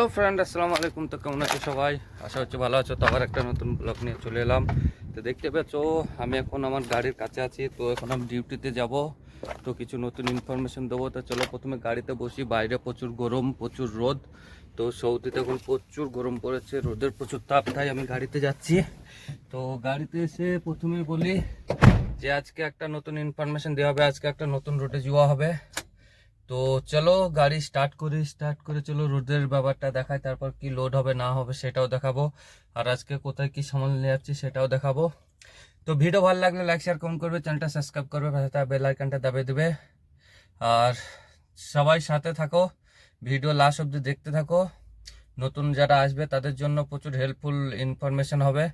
Hello friend আসসালামু আলাইকুম তো কেমন আছো সবাই? আশা হচ্ছে ভালো আছো। তো আবার একটা নতুন ব্লগ নিয়ে চলে এলাম। তো দেখতে পেয়েছ, আমি এখন আমার গাড়ির কাছে আছি। তো এখন আমি ডিউটিতে যাব। তো কিছু নতুন ইনফরমেশন দেবো। তো চলো প্রথমে গাড়িতে বসি। বাইরে প্রচুর গরম, প্রচুর রোদ। তো সৌদিতে এখন প্রচুর গরম পড়েছে। রোদের প্রচুর তাপ, তাই আমি গাড়িতে যাচ্ছি। তো গাড়িতে এসে প্রথমে বলি যে, আজকে একটা নতুন ইনফরমেশন দেওয়া হবে। আজকে একটা নতুন রুটে যাওয়া হবে। তো চলো গাড়ি স্টার্ট করি স্টার্ট করে চলো রোডের ব্যাপারটা দেখাই, তারপর কি লোড হবে না হবে সেটাও দেখাবো। আর আজকে কোথায় কি সামান নিয়ে যাচ্ছি সেটাও দেখাবো। তো ভিডিও ভালো লাগলে লাইক শেয়ার কমেন্ট করবে চ্যানেলটা সাবস্ক্রাইব করবে, পাশে বেল আইকনটা দাবিয়ে দেবে। আর সবাই সাথে থাকো ভিডিও লাস্ট অবধি দেখতে থাকো। নতুন যারা আসবে তাদের জন্য প্রচুর হেল্পফুল ইনফরমেশন হবে।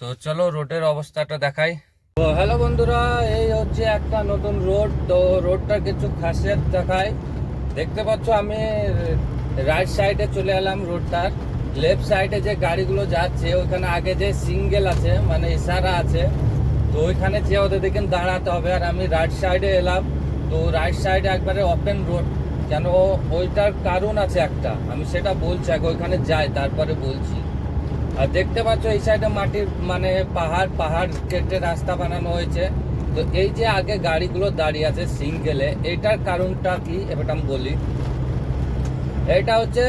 তো চলো রোডের অবস্থাটা দেখাই। হ্যালো বন্ধুরা, এই হচ্ছে একটা নতুন রোড তো রোডটা কিছু খাসিয়াত দেখায়। দেখতে পাচ্ছ আমি রাইট সাইডে চলে এলাম রোডটার লেফট সাইডে যে গাড়িগুলো যাচ্ছে, ওইখানে আগে যে সিঙ্গেল আছে মানে ইশারা আছে, তো ওইখানে যে ওদের দেখেন দাঁড়াতে হবে। আর আমি রাইট সাইডে এলাম, তো রাইট সাইডে একবারে ওপেন রোড কেন ওইটার কারণ আছে একটা, আমি সেটা বলছি, আগে ওইখানে যাই, তারপরে বলছি। আর দেখতে পাচ্ছ, এই সাইডে মাটির মানে পাহাড় পাহাড় কেটে রাস্তা বানানো হয়েছে। তো এই যে আগে গাড়িগুলো দাঁড়িয়ে আছে সিঙ্গেলে এটার কারণটা কি? এবার আমি বলি। এটা হচ্ছে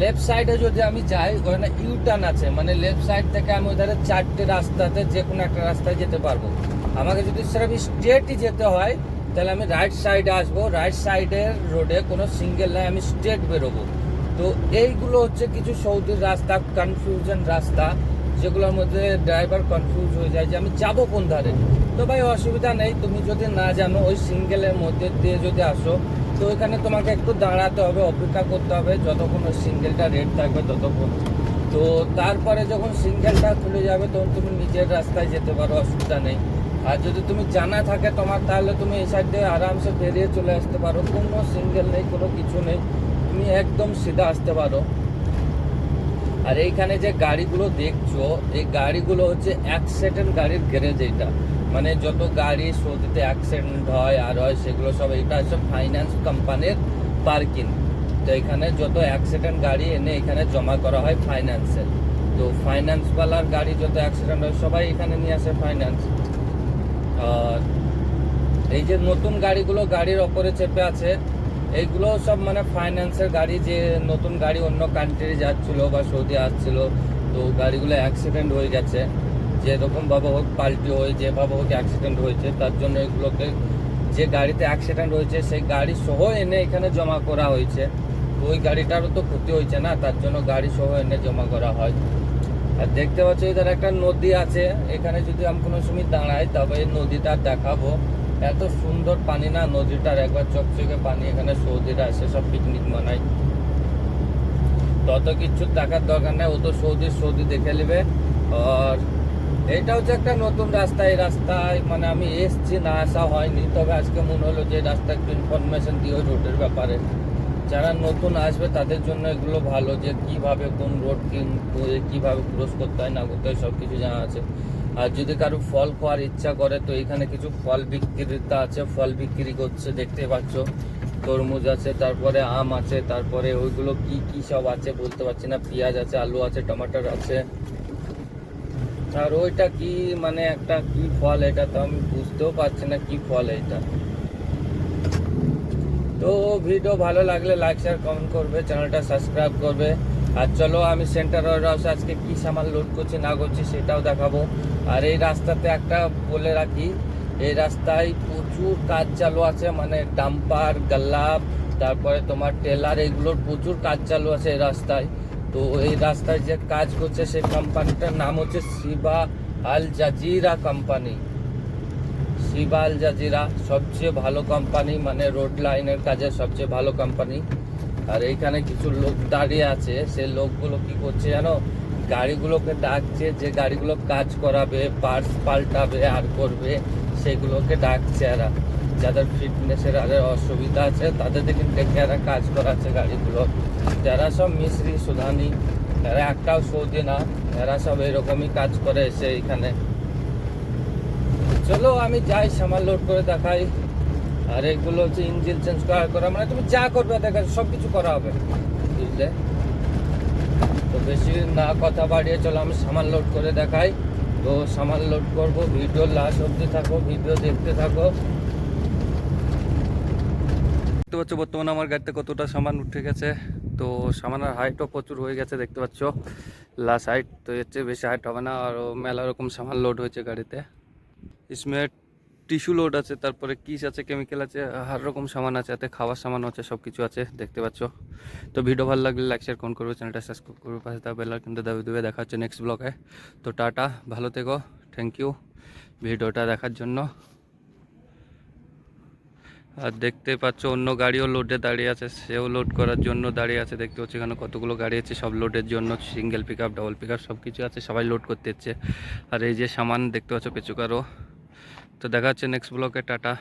লেফট সাইডে যদি আমি যাই, ওখানে ইউ টার্ন আছে। মানে লেফট সাইড থেকে আমি ওইধারে চারটে রাস্তাতে যে কোনো একটা রাস্তায় যেতে পারব। আমাকে যদি সেরকম স্ট্রেটই যেতে হয়, তাহলে আমি রাইট সাইডে আসব। রাইট সাইডের রোডে কোনো সিঙ্গেল নাই আমি স্ট্রেট বেরোবো। তো এইগুলো হচ্ছে কিছু সৌদির রাস্তা কনফিউশন রাস্তা, যেগুলোর মধ্যে ড্রাইভার কনফিউজ হয়ে যায় যে আমি যাব কোন ধারে। তো ভাই, অসুবিধা নেই, তুমি যদি না জানো, ওই সিঙ্গেলের মধ্যে দিয়ে যদি আসো, তো ওইখানে তোমাকে একটু দাঁড়াতে হবে, অপেক্ষা করতে হবে, যতক্ষণ ওই সিঙ্গেলটা রেড থাকবে ততক্ষণ। তো তারপরে যখন সিঙ্গেলটা খুলে যাবে, তখন তুমি নিজের রাস্তায় যেতে পারো, অসুবিধা নেই। আর যদি তুমি জানা থাকে তোমার, তাহলে তুমি এই সাইড দিয়ে আরামসে বেরিয়ে চলে আসতে পারো। কোনো সিঙ্গেল নেই, কোনো কিছু নেই। তুমি একদম সিধা আসতে পারো। আর এইখানে যে গাড়িগুলো দেখছ, এই গাড়িগুলো হচ্ছে অ্যাক্সিডেন্ট গাড়ির গ্যারেজ এইটা। মানে যত গাড়ি সৌদিতে অ্যাক্সিডেন্ট হয়, আর হয় সেগুলো সব এটা হচ্ছে ফাইন্যান্স কোম্পানির পার্কিং তো এখানে যত অ্যাক্সিডেন্ট গাড়ি এনে এখানে জমা করা হয় ফাইন্যান্সে তো ফাইন্যান্সওয়ালার গাড়ি যত অ্যাক্সিডেন্ট হয়, সবাই এখানে নিয়ে আসে ফাইন্যান্স আর এই যে নতুন গাড়িগুলো গাড়ির ওপরে চেপে আছে এইগুলো সব মানে ফাইন্যান্সের গাড়ি, যে নতুন গাড়ি অন্য কান্ট্রি যাচ্ছিল বা সৌদি আসছিল, তো গাড়িগুলো অ্যাক্সিডেন্ট হয়ে গেছে। যেরকম ভাবে হোক পাল্টি হয়ে যেভাবে হোক অ্যাক্সিডেন্ট হয়েছে, তার জন্য এগুলোকে যে গাড়িতে অ্যাক্সিডেন্ট হয়েছে, সেই গাড়ি সহ এনে এখানে জমা করা হয়েছে। তো ওই গাড়িটারও তো ক্ষতি হয়েছে না, তার জন্য গাড়ি সহ এনে জমা করা হয়। আর দেখতে পাচ্ছ এদের একটা নদী আছে, এখানে যদি আমি কোনো সময় দাঁড়াই, তবে এই নদীটা দেখাবো। এত সুন্দর পানি না, নদীটার একবার চকচকে পানি এখানে সৌদিরা এসে সব পিকনিক মানায়। তত কিছু দেখার দরকার নেই, ও তো সৌদি সৌদি দেখে নেবে। আর এটা হচ্ছে একটা নতুন রাস্তা, এই রাস্তায় মানে আমি এসছি, না আসা হয়নি, তবে আজকে মনে হলো যে রাস্তা একটু ইনফরমেশন দিও রোডের ব্যাপারে। যারা নতুন আসবে, তাদের জন্য এগুলো ভালো যে কীভাবে কোন রোড কীভাবে ক্রস করতে হয়, না করতে হয় সব কিছু জানা আছে। আর যদি কারও ফল খাওয়ার ইচ্ছা করে, তো এখানে কিছু ফল বিক্রেতা আছে, ফল বিক্রি করছে, দেখতে পাচ্ছ। তরমুজ আছে, তারপরে আম আছে, তারপরে ওইগুলো কি কি সব আছে বলতে পারছি না। পেঁয়াজ আছে, আলু আছে, টমাটোর আছে। আর ওইটা কি মানে একটা কি ফল এটা তো আমি বুঝতেও পারছি না, কি ফল এটা। তো ভিডিও ভালো লাগলে লাইক শেয়ার কমেন্ট করবে চ্যানেলটা সাবস্ক্রাইব করবে। আর চলো আমি সেন্টার হাউস আজকে কি সামান লোড করছি, না করছি সেটাও দেখাবো। আর এই রাস্তাতে একটা বলে রাখি, এই রাস্তায় প্রচুর কাজ চালু আছে মানে ডাম্পার গাল্লাপ তারপরে তোমার টেলার এইগুলোর প্রচুর কাজ চালু আছে এই রাস্তায়। তো এই রাস্তায় যে কাজ করছে সেই কোম্পানিটার নাম হচ্ছে Shiba Al Jazira company Shiba Al Jazira সবচেয়ে ভালো কোম্পানি মানে রোড লাইনের কাজে সবচেয়ে ভালো কোম্পানি আর এইখানে কিছু লোক দাঁড়িয়ে আছে। সে লোকগুলো কি করছে জানো? গাড়িগুলোকে ডাকছে, যে গাড়িগুলো কাজ করাবে পার্টস পাল্টাবে, আর করবে, সেগুলোকে ডাকছে এরা। যাদের ফিটনেসের আর অসুবিধা আছে, তাদের দেখে ডেকে এরা কাজ করাচ্ছে গাড়িগুলো। যারা সব মিস্ত্রি, সুধানি, এরা একটাও সৌদি না, এরা সব এরকমই কাজ করে এসে এখানে। চলো আমি যাই সামাল লোড করে দেখাই। আর এগুলো হচ্ছে ইঞ্জিন চেঞ্জ করা করা মানে তুমি যা করবে দেখা সব কিছু করা হবে। বুঝলে? তো বেশি না কথা বাড়িয়ে চলো, আমি সামান লোড করে দেখাই। তো সামান লোড করব ভিডিও লাস্ট অবধি থাকো ভিডিও দেখতে থাকো। দেখতে পাচ্ছ, বর্তমানে আমার গাড়িতে কতটা সামান উঠে গেছে। তো সামানের হাইটও প্রচুর হয়ে গেছে, দেখতে পাচ্ছ। লাস্ট হাইট তো এর চেয়ে বেশি হাইট হবে না, আর মেলা রকম সামান লোড হয়েছে গাড়িতে। ইসমে টিস্যু লোড আছে, তারপরে কিস আছে, কেমিক্যাল আছে, হার রকম সামান আছে এতে খাওয়ার সামান আছে সব কিছু আছে, দেখতে পাচ্ছ। তো ভিডিও ভালো লাগলে লাইক শেয়ার কোন করবে চ্যানেলটা সাবস্ক্রাইব করবে, পাশে থাকা বেল কিন্তু দাবি দেবে। দেখা হচ্ছে নেক্সট ব্লগে তো টাটা, ভালো থেকো থ্যাংক ইউ ভিডিওটা দেখার জন্য। আর দেখতে পাচ্ছ, অন্য গাড়িও লোডে দাঁড়িয়ে আছে, সেও লোড করার জন্য দাঁড়িয়ে আছে। দেখতে পাচ্ছি এখানে কতগুলো গাড়ি আছে, সব লোডের জন্য single pick up double pick up সব কিছু আছে, সবাই লোড করতে হচ্ছে আর এই যে সামান, দেখতে পাচ্ছ পেচুকারও তো দেখা হচ্ছে নেক্সট ব্লকে টাটা।